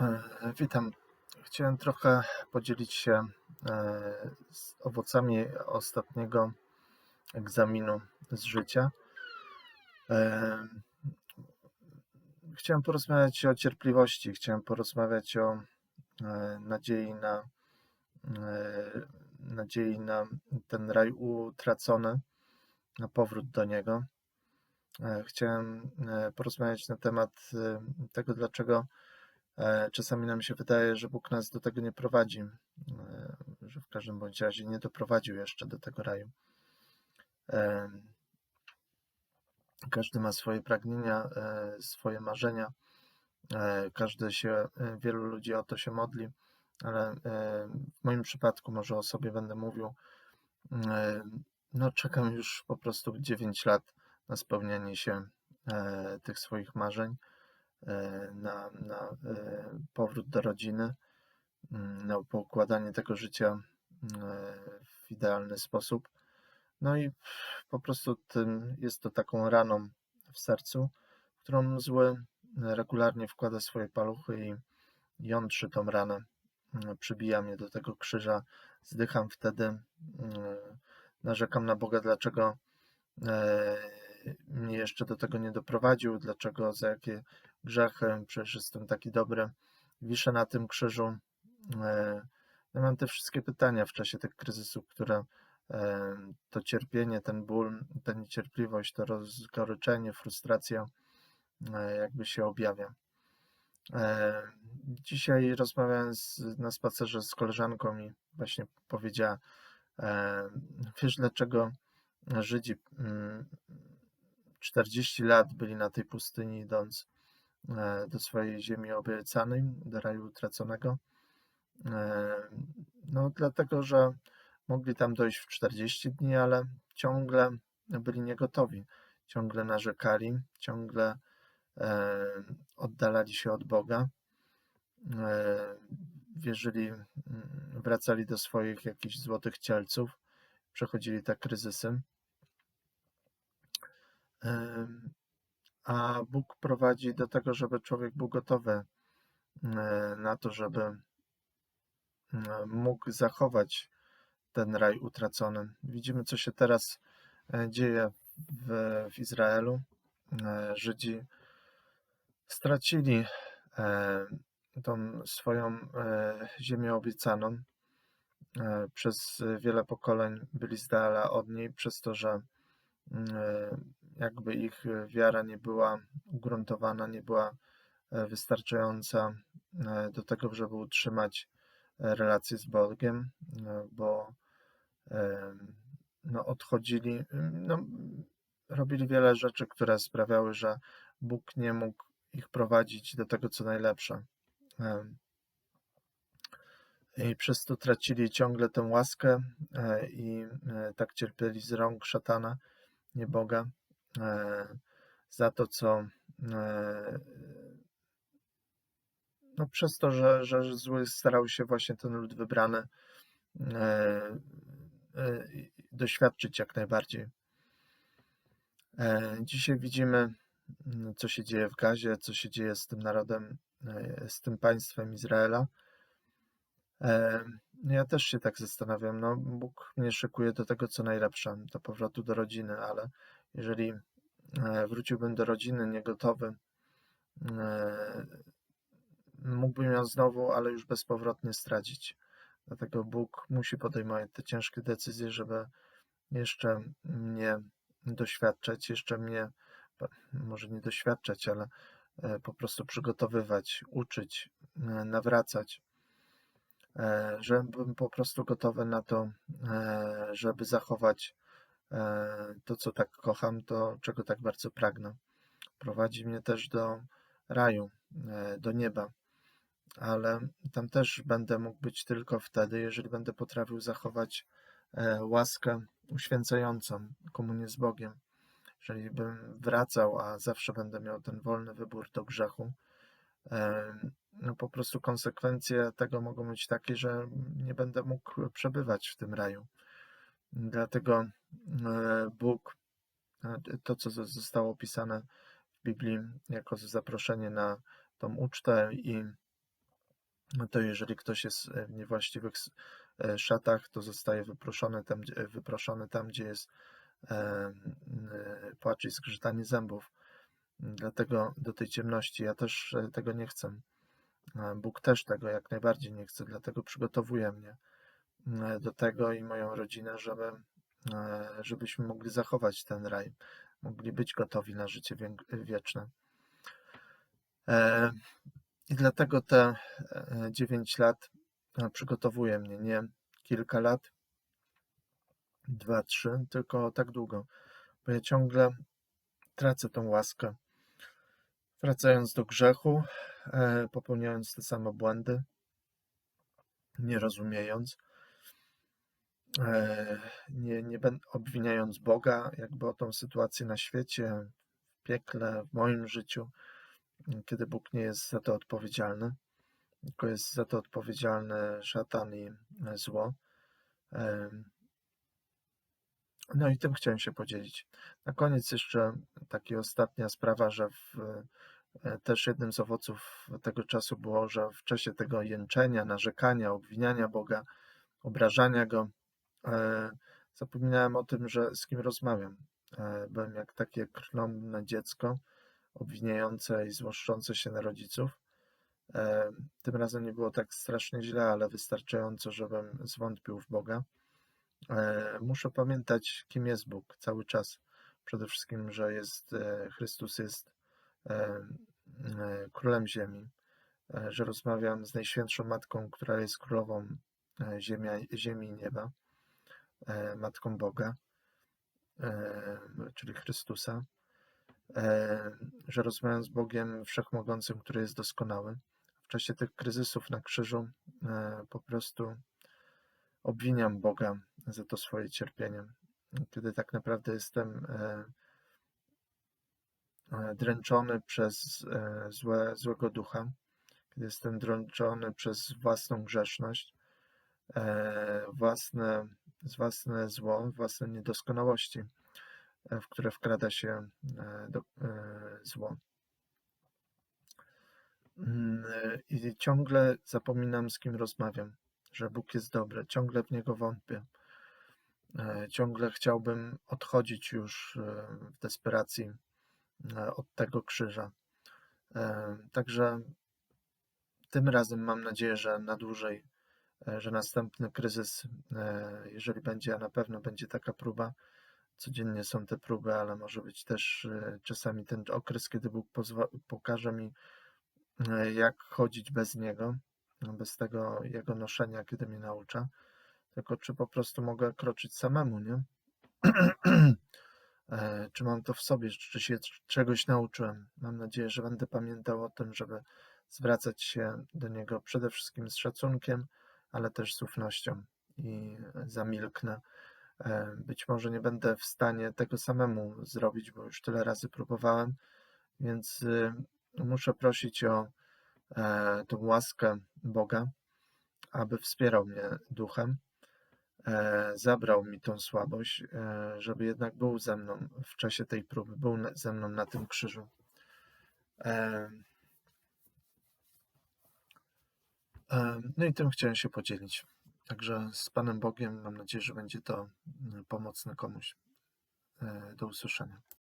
E, Witam. Chciałem trochę podzielić się e, z owocami ostatniego egzaminu z życia. E, Chciałem porozmawiać o cierpliwości, chciałem porozmawiać o nadziei na, nadziei na ten raj utracony, na powrót do niego. Chciałem porozmawiać na temat tego, dlaczego Czasami nam się wydaje, że Bóg nas do tego nie prowadzi, e, że w każdym bądź razie nie doprowadził jeszcze do tego raju. E, Każdy ma swoje pragnienia, e, swoje marzenia. E, Każdy się, e, wielu ludzi o to się modli, ale e, w moim przypadku, może o sobie będę mówił, e, no czekam już po prostu 9 lat na spełnienie się e, tych swoich marzeń e, na, na e, powrót do rodziny, mm, na poukładanie tego życia e, w idealny sposób. No i po prostu tym jest to taką raną w sercu, którą zły regularnie wkłada swoje paluchy i jątrzy tą ranę. Mm, Przybija mnie do tego krzyża, zdycham wtedy, mm, narzekam na Boga, dlaczego e, mnie jeszcze do tego nie doprowadził, dlaczego, za jakie grzechy, przecież jestem taki dobry, wiszę na tym krzyżu. E, Ja mam te wszystkie pytania w czasie tych kryzysów, które e, to cierpienie, ten ból, ta niecierpliwość, to rozgoryczenie, frustracja e, jakby się objawia. Dzisiaj rozmawiałem z, na spacerze z koleżanką i właśnie powiedziała, wiesz dlaczego Żydzi mm, 40 lat byli na tej pustyni idąc do swojej ziemi obiecanej, do raju utraconego? E, No dlatego, że mogli tam dojść w 40 dni, ale ciągle byli niegotowi, ciągle narzekali, ciągle e, oddalali się od Boga, e, wierzyli, mm, wracali do swoich jakichś złotych cielców, przechodzili te kryzysy. A Bóg prowadzi do tego, żeby człowiek był gotowy e, na to, żeby e, mógł zachować ten raj utracony. Widzimy, co się teraz e, dzieje w, w Izraelu. Żydzi stracili tą swoją ziemię obiecaną. Przez wiele pokoleń byli z dala od niej, przez to, że jakby ich wiara nie była ugruntowana, nie była e, wystarczająca e, do tego, żeby utrzymać e, relacje z Bogiem, e, bo e, no, odchodzili, no, robili wiele rzeczy, które sprawiały, że Bóg nie mógł ich prowadzić do tego, co najlepsze. E, I przez to tracili ciągle tę łaskę e, i e, tak cierpieli z rąk szatana, nie Boga, e, za to, co e, no przez to, że, że zły starał się właśnie ten lud wybrany e, e, doświadczyć jak najbardziej. E, Dzisiaj widzimy, mm, co się dzieje w Gazie, co się dzieje z tym narodem, e, z tym państwem Izraela. E, no Ja też się tak zastanawiam. No, Bóg mnie szykuje do tego, co najlepsze, do powrotu do rodziny, ale jeżeli e, wróciłbym do rodziny niegotowy, e, mógłbym ją znowu, ale już bezpowrotnie stracić. Dlatego Bóg musi podejmować te ciężkie decyzje, żeby jeszcze mnie doświadczać, jeszcze mnie, może nie doświadczać, ale e, po prostu przygotowywać, uczyć, nawracać, żebym po prostu gotowy na to, żeby zachować to, co tak kocham, to, czego tak bardzo pragnę. Prowadzi mnie też do raju, e, do nieba, ale tam też będę mógł być tylko wtedy, jeżeli będę potrafił zachować e, łaskę uświęcającą, komunię z Bogiem. Jeżeli bym wracał, a zawsze będę miał ten wolny wybór do grzechu, e, no po prostu konsekwencje tego mogą być takie, że nie będę mógł przebywać w tym raju. Dlatego e, Bóg, e, to co zo- zostało opisane w Biblii jako zaproszenie na tą ucztę i to jeżeli ktoś jest w niewłaściwych e, szatach, to zostaje wyproszony tam, wyproszony tam, gdzie jest e, e, płacz i zgrzytanie zębów. Dlatego do tej ciemności ja też e, tego nie chcę. E, Bóg też tego jak najbardziej nie chce, dlatego przygotowuje mnie e, do tego i moją rodzinę, żeby, e, żebyśmy mogli zachować ten raj, mogli być gotowi na życie wieczne. E, I dlatego te 9 lat e, przygotowuje mnie, nie kilka lat, dwa, trzy, tylko tak długo, bo ja ciągle tracę tą łaskę. Wracając do grzechu, e, popełniając te same błędy, nie rozumiejąc, e, nie, nie ben- obwiniając Boga jakby o tą sytuację na świecie, w piekle, w moim życiu, kiedy Bóg nie jest za to odpowiedzialny, tylko jest za to odpowiedzialny szatan i e, zło. Em, No i tym chciałem się podzielić. Na koniec jeszcze taka ostatnia sprawa, że w, e, też jednym z owoców tego czasu było, że w czasie tego jęczenia, narzekania, obwiniania Boga, obrażania Go, e, zapominałem o tym, że z kim rozmawiam. E, Byłem jak takie krnąbne dziecko, obwiniające i złoszczące się na rodziców. E, Tym razem nie było tak strasznie źle, ale wystarczająco, żebym zwątpił w Boga. Muszę pamiętać, kim jest Bóg cały czas. Przede wszystkim, że jest Chrystus jest królem ziemi, że rozmawiam z Najświętszą Matką, która jest królową ziemia, ziemi i nieba, Matką Boga, e, czyli Chrystusa, e, że rozmawiam z Bogiem Wszechmogącym, który jest doskonały. W czasie tych kryzysów na krzyżu e, po prostu obwiniam Boga za to swoje cierpienie, kiedy tak naprawdę jestem e, e, dręczony przez e, złe, złego ducha, kiedy jestem dręczony przez własną grzeszność, e, własne, własne zło, własne niedoskonałości, e, w które wkrada się e, do, e, zło. Mm, I ciągle zapominam, z kim rozmawiam, że Bóg jest dobry, ciągle w Niego wątpię. Ciągle chciałbym odchodzić już w desperacji od tego krzyża. Także tym razem mam nadzieję, że na dłużej, że następny kryzys, e, jeżeli będzie, a na pewno będzie taka próba, codziennie są te próby, ale może być też e, czasami ten okres, kiedy Bóg pokaże mi, e, jak chodzić bez Niego, no, bez tego Jego noszenia, kiedy mnie naucza, tylko czy po prostu mogę kroczyć samemu, nie? E, Czy mam to w sobie, czy się czegoś nauczyłem? Mam nadzieję, że będę pamiętał o tym, żeby zwracać się do Niego przede wszystkim z szacunkiem, ale też z ufnością i zamilknę. E, Być może nie będę w stanie tego samemu zrobić, bo już tyle razy próbowałem, więc y, muszę prosić o e, tą łaskę Boga, aby wspierał mnie duchem, e, zabrał mi tą słabość, żeby jednak był ze mną w czasie tej próby, był ze mną na tym krzyżu. No i tym chciałem się podzielić. Także z Panem Bogiem mam nadzieję, że będzie to mm, pomocne komuś. E, Do usłyszenia.